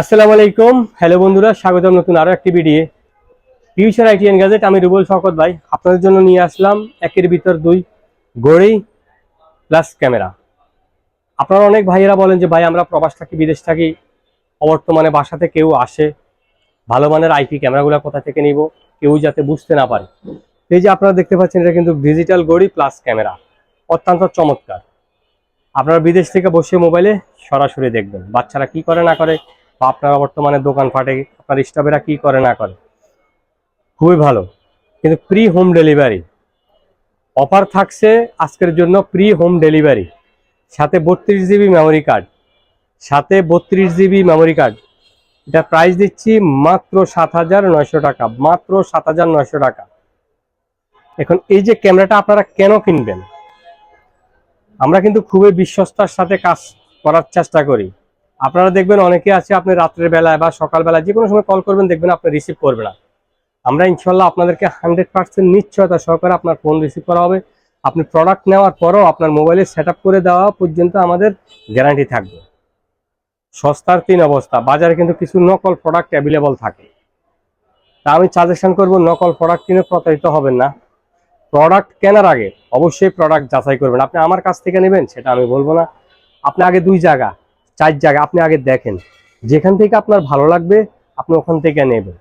আসসালামু আলাইকুম। হ্যালো বন্ধুরা, স্বাগতম নতুন আরও একটি video future IT and gadget আমি রুবল শওকত ভাই। আপনাদের জন্য নিয়ে আসলাম একের ভিতর দুই গড়ি প্লাস ক্যামেরা আপনারা অনেক ভাইয়েরা বলেন যে, ভাই, আমরা প্রবাস থাকি, বিদেশ থাকি, অবর্তমানে বাসাতে কেউ আসে, ভালো মানের আইপি ক্যামেরাগুলো কোথা থেকে নিব, কেউ যাতে বুঝতে না পারে। এই যে আপনারা দেখতে পাচ্ছেন, এটা কিন্তু ডিজিটাল গড়ি প্লাস ক্যামেরা অত্যন্ত চমৎকার। আপনারা বিদেশ থেকে বসে মোবাইলে সরাসরি দেখবেন, বাচ্চারা কি করে না করে বা আপনারা বর্তমানে দোকান ফাটে, আপনার স্টাফেরা কি করে না করে? খুবই ভালো। কিন্তু প্রি হোম ডেলিভারি অফার থাকছে আজকের জন্য প্রি হোম ডেলিভারি সাথে বত্রিশ জিবি মেমোরি কার্ড সাথে বত্রিশ জিবি মেমোরি কার্ড এটা প্রাইস দিচ্ছি মাত্র সাত হাজার নয়শো টাকা, মাত্র সাত হাজার নয়শো টাকা। এখন এই যে ক্যামেরাটা আপনারা কেন কিনবেন? আমরা কিন্তু খুবই বিশ্বস্তার সাথে কাজ করার চেষ্টা করি। আপনারা দেখবেন অনেকে আছে আপনি রাত্রের বেলায় বা সকালবেলায় যে কোনো সময় কল করবেন, দেখবেন আপনি রিসিভ করবে না। আমরা ইনশাল্লাহ আপনাদেরকে হান্ড্রেড পার্সেন্ট নিশ্চয়তা সহকারে আপনার ফোন রিসিভ করা হবে। আপনি প্রোডাক্ট নেওয়ার পরও আপনার মোবাইলে সেট করে দেওয়া পর্যন্ত আমাদের গ্যারান্টি থাকবে। সস্তার তিন অবস্থা, বাজারে কিন্তু কিছু নকল প্রোডাক্ট অ্যাভেলেবল থাকে। তা আমি সাজেশন করব, নকল প্রোডাক্ট কিনে প্রতারিত হবেন না। প্রোডাক্ট কেনার আগে অবশ্যই প্রোডাক্ট যাচাই করবেন। আপনি আমার কাছ থেকে নেবেন, সেটা আমি বলব না। আপনি আগে দুই জায়গা চার জায়গা আপনি আগে দেখেন। যেখান থেকে আপনার ভালো লাগবে, আপনি ওখান থেকে নেবেন।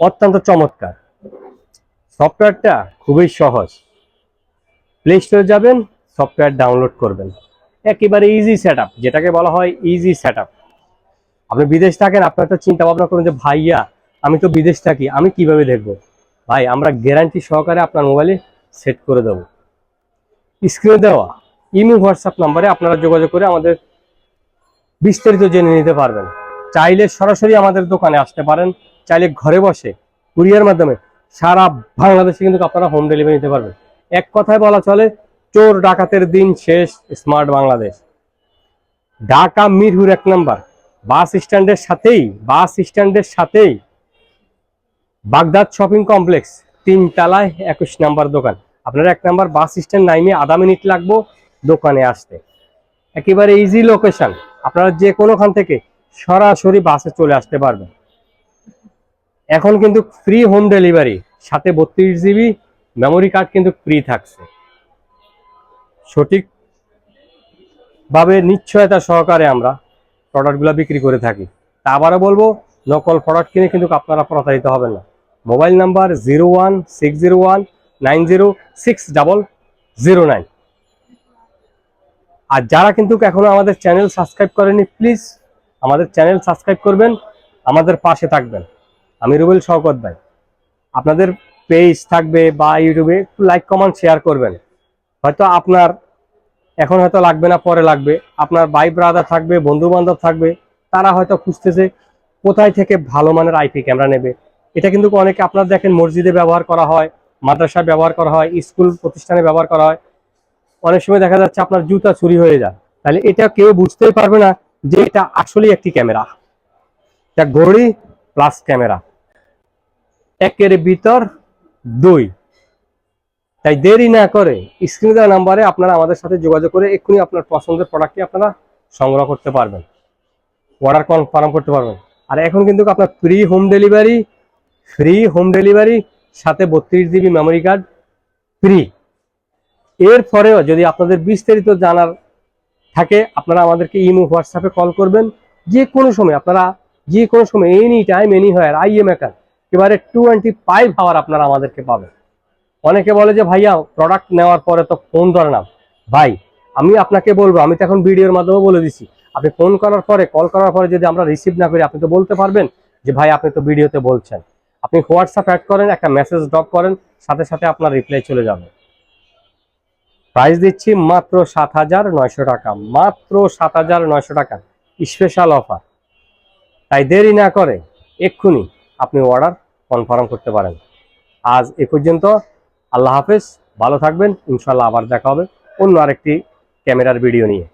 অত্যন্ত চমৎকার। সফটওয়্যারটা খুবই সহজ। প্লে স্টোরে যাবেন, সফটওয়্যার ডাউনলোড করবেন। একেবারে ইজি সেট যেটাকে বলা হয় ইজি সেট আপনি বিদেশ থাকেন আপনার তো চিন্তা ভাবনা করুন যে, ভাইয়া, আমি তো বিদেশ থাকি, আমি কীভাবে দেখব? ভাই, আমরা গ্যারান্টি সহকারে আপনার মোবাইলে সেট করে দেবো। স্ক্রিনে দেওয়া। ইমো হোয়াটসঅ্যাপ নাম্বারে আপনারা যোগাযোগ করে আমাদের বিস্তারিত জেনে নিতে পারবেন। চাইলে সরাসরি আমাদের দোকানে আসতে পারেন, চাইলে ঘরে বসে কুরিয়ার মাধ্যমে সারা বাংলাদেশে কিন্তু আপনারা হোম ডেলিভারি নিতে পারবেন। এক কথায় বলা চলে, চোর ডাকাতের দিন শেষ স্মার্ট বাংলাদেশ। ঢাকা মিরপুর এক নাম্বার। বাস স্ট্যান্ডের সাথেই, বাস স্ট্যান্ডের সাথেই বাগদাদ শপিং কমপ্লেক্স তিন তালায় একুশ নাম্বার দোকান। আপনার এক নাম্বার বাস স্ট্যান্ড নাইমে আধা মিনিট লাগবো দোকানে আসতে। একেবারে ইজি লোকেশন আপনারা যে কোনোখান থেকে সরাসরি বাসে চলে আসতে পারবেন। এখন কিন্তু ফ্রি হোম ডেলিভারি সাথে বত্রিশ জিবি মেমোরি কার্ড কিন্তু ফ্রি থাকছে। সঠিক ভাবে নিশ্চয়তা সহকারে আমরা প্রোডাক্টগুলো বিক্রি করে থাকি। তা আবারও বলব, নকল প্রোডাক্ট কিনে কিন্তু আপনারা প্রতারিত হবেন না। Mobile number zero one six zero one nine zero six double zero nine আর যারা কিন্তু এখনও আমাদের চ্যানেল সাবস্ক্রাইব করেনি প্লিজ আমাদের চ্যানেল সাবস্ক্রাইব করবেন, আমাদের পাশে থাকবেন। আমি রুবেল শওকত ভাই। আপনাদের পেজ থাকবে বা ইউটিউবে একটু লাইক কমেন্ট শেয়ার করবেন। হয়তো আপনার, এখন হয়তো লাগবে না, পরে লাগবে। আপনার ভাই ব্রাদার থাকবে বন্ধু বান্ধব থাকবে, তারা হয়তো খুঁজতেছে কোথায় থেকে ভালো মানের আইপি ক্যামেরা নেবে। এটা কিন্তু অনেকে আপনার দেখেন মসজিদে ব্যবহার করা হয়, মাদ্রাসায় ব্যবহার করা হয় স্কুল প্রতিষ্ঠানে ব্যবহার করা হয়। অনেক সময় দেখা যাচ্ছে আপনার জুতা চুরি হয়ে যায়। তাহলে এটা কেউ বুঝতেই পারবে না যে এটা আসলেই একটি ক্যামেরা। এটা ঘড়ি প্লাস ক্যামেরা। একের ভিতর দুই। তাই দেরি না করে স্ক্রিনে দেওয়া নাম্বারে আপনারা আমাদের সাথে যোগাযোগ করে এক্ষুনি আপনার পছন্দের প্রোডাক্টটি আপনারা সংগ্রহ করতে পারবেন। অর্ডার কনফার্ম করতে পারবেন। আর এখন কিন্তু আপনার free home delivery free home delivery সাথে বত্রিশ জিবি মেমোরি কার্ড ফ্রি এরপরেও যদি আপনাদের বিস্তারিত জানার থাকে, আপনারা আমাদেরকে ইমো, হোয়াটসঅ্যাপে কল করবেন। যে কোনো সময়, আপনারা যে কোনো সময় এনি টাইম এনি হয় আই এম একার এবারে টোয়েন্টি ফাইভ আওয়ার আপনারা আমাদেরকে পাবেন। অনেকে বলে যে, ভাইয়া প্রোডাক্ট নেওয়ার পরে তো ফোন ধরে না। ভাই, আমি আপনাকে বলব, আমি তো এখন ভিডিওর মাধ্যমে বলে দিচ্ছি আপনি ফোন করার পরে কল করার পরে যদি আমরা রিসিভ না করি, আপনি তো বলতে পারবেন যে, ভাই, আপনি তো ভিডিওতে বলছেন। আপনি হোয়াটসঅ্যাপ অ্যাড করেন, একটা মেসেজ ড্রপ করেন, সাথে সাথে আপনার রিপ্লাই চলে যাবে। প্রাইস দিচ্ছি মাত্র সাত হাজার নয়শো টাকা, মাত্র সাত হাজার নয়শো টাকা স্পেশাল অফার তাই দেরি না করে এক্ষুনি আপনি অর্ডার কনফার্ম করতে পারেন। আজ এ পর্যন্ত, আল্লাহ হাফেজ, ভালো থাকবেন ইনশাল্লাহ আবার দেখা হবে অন্য আরেকটি ক্যামেরার ভিডিও নিয়ে।